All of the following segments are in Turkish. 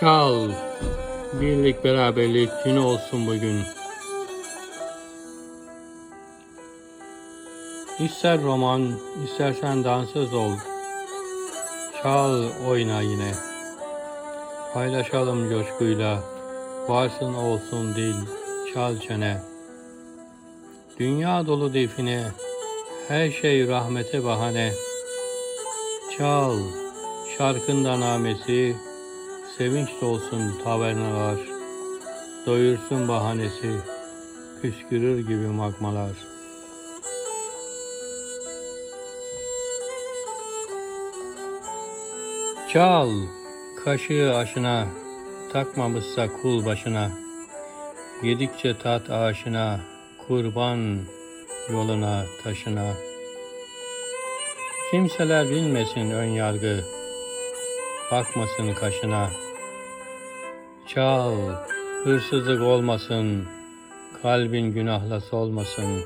Çal, birlik beraberlik günü olsun bugün. İster roman, istersen dansöz ol. Çal, oyna yine. Paylaşalım coşkuyla. Varsın olsun dil, çal çene. Dünya dolu define, her şey rahmete bahane. Çal, şarkında namesi, sevinç dolsun tavernalar. Doyursun bahanesi, püskürür gibi magmalar. Çal, kaşığı aşına, takmamışsa kul başına. Yedikçe tat aşina, kurban yoluna taşına. Kimseler bilmesin ön yargı, bakmasın kaşına. Çal, hırsızlık olmasın, kalbin günahla solmasın.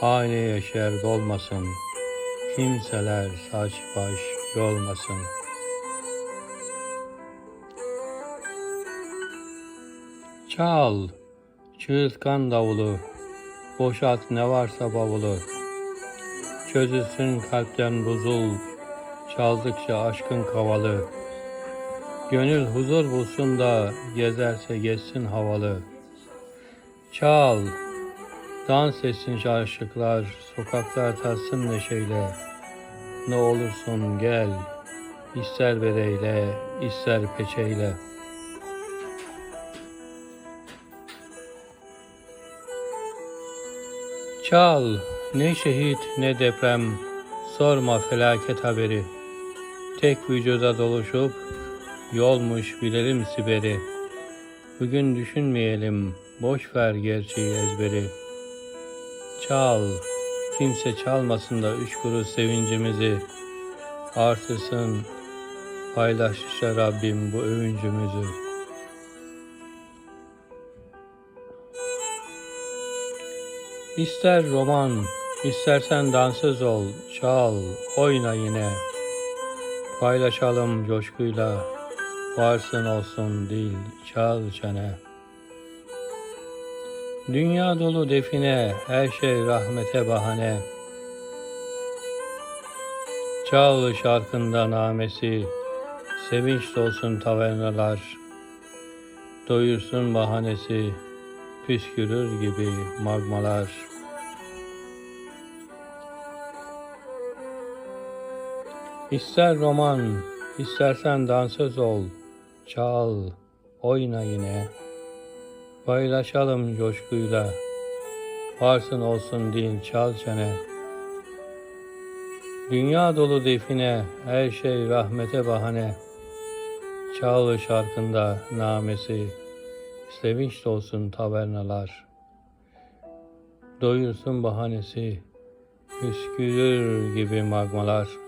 Haneye şer dolmasın, kimseler saç baş yolmasın. Çal, çığırtkan davulu, boşalt ne varsa bavulu. Çözülsün kalpten buzul, çaldıkça aşkın kavalı. Gönül huzur bulsun da gezerse geçsin havalı. Çal, dans etsin aşıklar, sokaklar tatsın neşeyle. Ne olursun gel, ister bereyle, ister peçeyle. Çal, ne şehit ne deprem, sorma felaket haberi. Tek vücuda doluşup, yolmuş bilelim siberi. Bugün düşünmeyelim, boş ver gerçeği ezberi. Çal, kimse çalmasın da üç kuruş sevincimizi. Artırsın, paylaşışa Rabbim bu övüncümüzü. İster roman, istersen dansöz ol, çal, oyna yine. Paylaşalım coşkuyla, varsın olsun dil, çal çene. Dünya dolu define, her şey rahmete bahane. Çal şarkında namesi, sevinç dolsun tavernalar. Doyursun bahanesi, püskürür gibi magmalar. İster roman, istersen dansöz ol, çal, oyna yine. Paylaşalım coşkuyla, varsın olsun dil çal çene. Dünya dolu define, her şey rahmete bahane. Çağlı şarkında namesi, sevinç dolsun tavernalar. Doyursun bahanesi, püskürür gibi magmalar.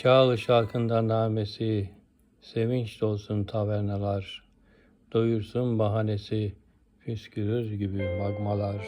Çağlı şarkında namesi, sevinç dolsun tavernalar. Doyursun bahanesi, püskürür gibi magmalar.